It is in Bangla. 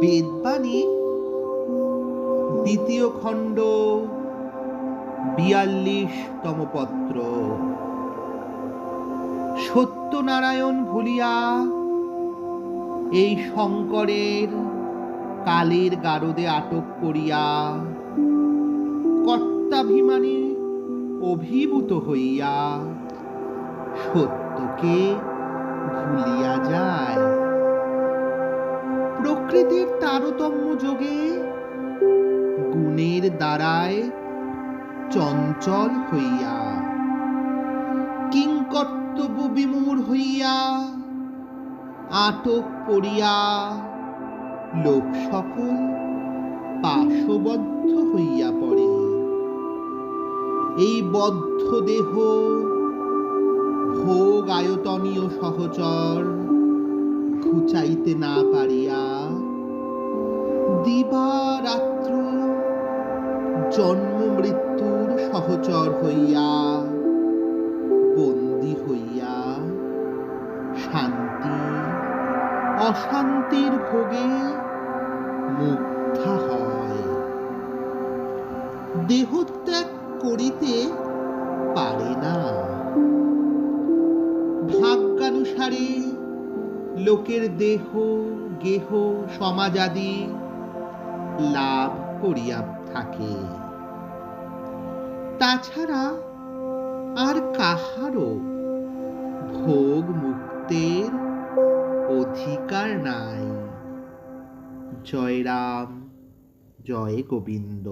বেদবাণী দ্বিতীয় খণ্ড, বিয়াল্লিশতম পত্র। সত্যনারায়ণ ভুলিয়া এই শঙ্করের কালের গারদে আটক করিয়া কর্তাভিমানে অভিভূত হইয়া সত্যকে প্রকৃতির তারতম্য যোগে গুণের দ্বারায় চঞ্চল হইয়া, কিংকর্তব্য বিমূঢ় হইয়া আটক পড়িয়া লোক সকল পাশবদ্ধ হইয়া পড়ে। এই বদ্ধ দেহ ভোগ আয়তনীয় সহচর ঘুচাইতে না পারিয়া দিবা জন্ম মৃত্যুর সহচর হইয়া, বন্দী হইয়া শান্তি, অশান্তির ভোগে মুগ্ধা হয়। দেহত্যাগ করিতে পারে না। ভাগ্যানুসারে লোকের দেহ, গেহ, সমাজাদি লাভ করিয়া থাকে। তাছাড়া আর কাহারও ভোগ মুক্তের অধিকার নাই। জয়রাম জয় গোবিন্দ।